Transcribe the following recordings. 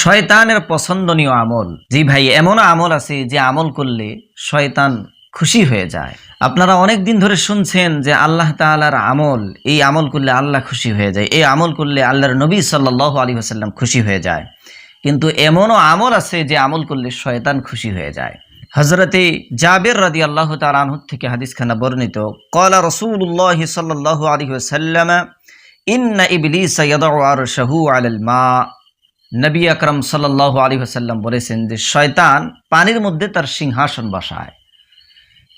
শয়তানের পছন্দনীয় আমল। জি ভাই এমন আমল আছে যে আমল করলে শয়তান খুশি হয়ে যায়। আপনারা অনেক দিন ধরে শুনছেন যে আল্লাহ তাআলার আমল, এই আমল করলে আল্লাহ খুশি হয়ে যায়, এই আমল করলে আল্লাহর নবী সাল্লাল্লাহু আলাইহি ওয়াসাল্লাম খুশি হয়ে যায়। কিন্তু এমনও আমল আছে যে আমল করলে শয়তান খুশি হয়ে যায়। হজরতে জাবের রাদি আল্লাহ তালাহ থেকে হাদিসখানা বর্ণিত কলা রসুল্লাহ সাল্লাহ আলী ওসাল্লাম ইন্না ইবলিস শাহু আলাল মা। নবী আকরম সাল্লাহ আলী ওসাল্লাম বলেছেন যে, শয়তান পানির মধ্যে তার সিংহাসন বসায়।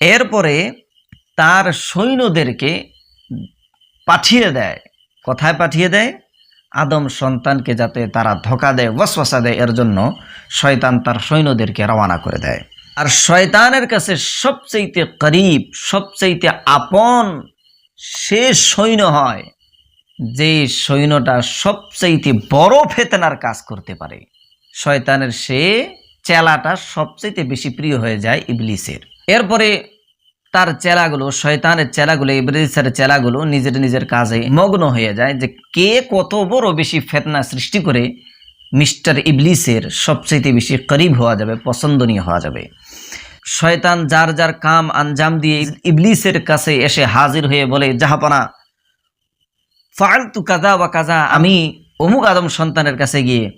এরপরে তার সৈন্যদেরকে পাঠিয়ে দেয়। কোথায় পাঠিয়ে দেয়? আদম সন্তানকে যাতে তারা ধোকা দেয়, ওয়াসওয়াসা দেয়, এর জন্য শয়তান তার সৈন্যদেরকে রওনা করে দেয়। আর শয়তানের কাছে সবচাইতে করিব, সবচাইতে আপন সে সৈন্য হয় যে সৈন্যটা সবচাইতে বড় ফেতনার কাজ করতে পারে, শয়তানের সে চেলাটা সবচাইতে বেশি প্রিয় হয়ে যায় ইবলিসের। এরপরে তার চেলাগুলো, শয়তানের চেলাগুলো, ইবলিসের চেলাগুলো নিজের নিজের কাজে মগ্ন হয়ে যায় যে কে কত বড় বেশি ফেতনা সৃষ্টি করে মিস্টার ইবলিসের সবচাইতে বেশি করিব হওয়া যাবে, পছন্দনীয় হওয়া যাবে। শয়তান যার যার কাম আঞ্জাম দিয়ে ইবলিসের কাছে এসে হাজির হয়ে বলে জাহাপনা ফালতু কাজা বা কাজা আমি অমুক আদম সন্তানের কাছে গিয়ে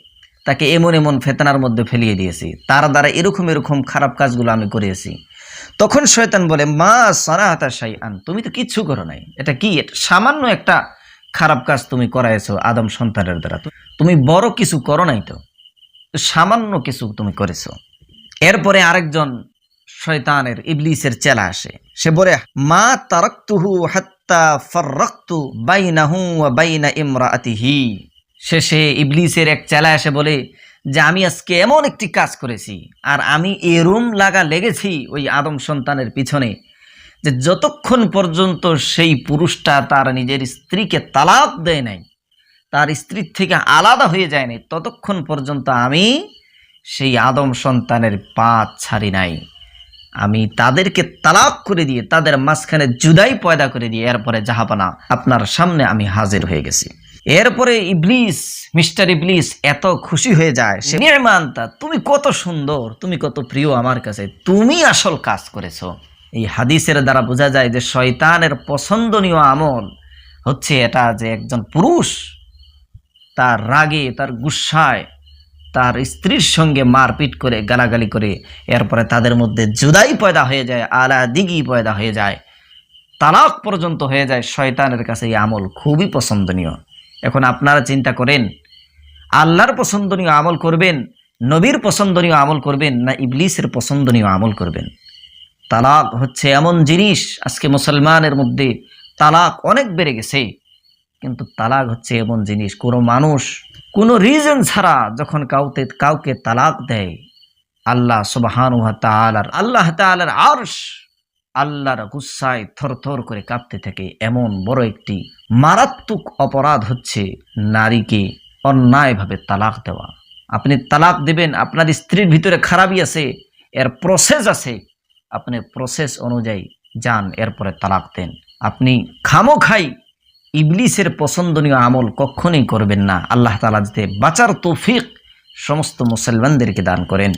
তাকে এমন এমন ফেতনার মধ্যে ফেলিয়ে দিয়েছি। তার দ্বারা এরকম এরকম খারাপ কাজগুলো আমি করেছি। তখন শয়তান বলে, মা সারাহাতা সাই আন তুমি তো কিচ্ছু করো নাই। এটা কি? এটা সামান্য একটা খারাপ কাজ তুমি করাইছো আদম সন্তানের দ্বারা। তুমি বড় কিছু করো নাই তো। সামান্য কিছু তুমি করেছ। এরপরে আরেকজন শয়তানের ইবলিসের চেলা আসে। সে বলে, মা তারাক্তুহু হাত্তা ফাররাক্তু বাইনাহু বাইনা ইমরাআতিহি শেষে ইবলিসের এক চেলা এসে বলে, যে আমি আজকে এমন একটি কাজ করেছি, আর আমি এরুম লাগা লেগেছি ওই আদম সন্তানের পিছনে, যে যতক্ষণ পর্যন্ত সেই পুরুষটা তার নিজের স্ত্রীকে তালাক দেয় নাই, তার স্ত্রীর থেকে আলাদা হয়ে যায়নি ততক্ষণ পর্যন্ত আমি সেই আদম সন্তানের পা ছাড়ি নাই। আমি তাদেরকে তালাক করে দিয়ে তাদের মাঝখানে জুদাই পয়দা করে দিয়ে এরপরে জাহাপানা আপনার সামনে আমি হাজির হয়ে গেছি। এরপরে ইবলিস, মিস্টার ইবলিস এত খুশি হয়ে যায়। সে নির্মান্তা তুমি কত সুন্দর, তুমি কত প্রিয় আমার কাছে, তুমি আসল কাজ করেছ। এই হাদিসের দ্বারা বোঝা যায় যে শয়তানের পছন্দনীয় আমল হচ্ছে এটা যে একজন পুরুষ তার রাগে, তার গুসায় তার স্ত্রীর সঙ্গে মারপিট করে, গালাগালি করে, এরপরে তাদের মধ্যে জুদাই পয়দা হয়ে যায়, আলা দিগি পয়দা হয়ে যায়, তালাক পর্যন্ত হয়ে যায় শয়তানের কাছে। এই আমল খুবই পছন্দনীয়। এখন আপনারা চিন্তা করেন, আল্লাহর পছন্দনীয় আমল করবেন, নবীর পছন্দনীয় আমল করবেন, না ইবলিসের পছন্দনীয় আমল করবেন? তালাক হচ্ছে এমন জিনিস, আজকে মুসলমানের মধ্যে তালাক অনেক বেড়ে গেছে। কিন্তু তালাক হচ্ছে এমন জিনিস, কোনো মানুষ কোনো রিজন ছাড়া যখন কাউকে কাউকে তালাক দেয়, আল্লাহ সুবাহান তালার আল্লাহ তালার আরশ আল্লাহর গুসায় থরথর করে কাঁপতে থাকে। এমন বড় একটি মারাত্মক অপরাধ হচ্ছে নারীকে অন্যায়ভাবে তালাক দেওয়া। আপনি তালাক দেবেন, আপনার স্ত্রীর ভিতরে খারাপই আছে, এর প্রসেস আছে, আপনি প্রসেস অনুযায়ী যান, এরপরে তালাক দেন। আপনি খামো খাই ইবলিসের পছন্দনীয় আমল কখনই করবেন না। আল্লাহ তালা যাতে বাঁচার তৌফিক সমস্ত মুসলমানদেরকে দান করেন।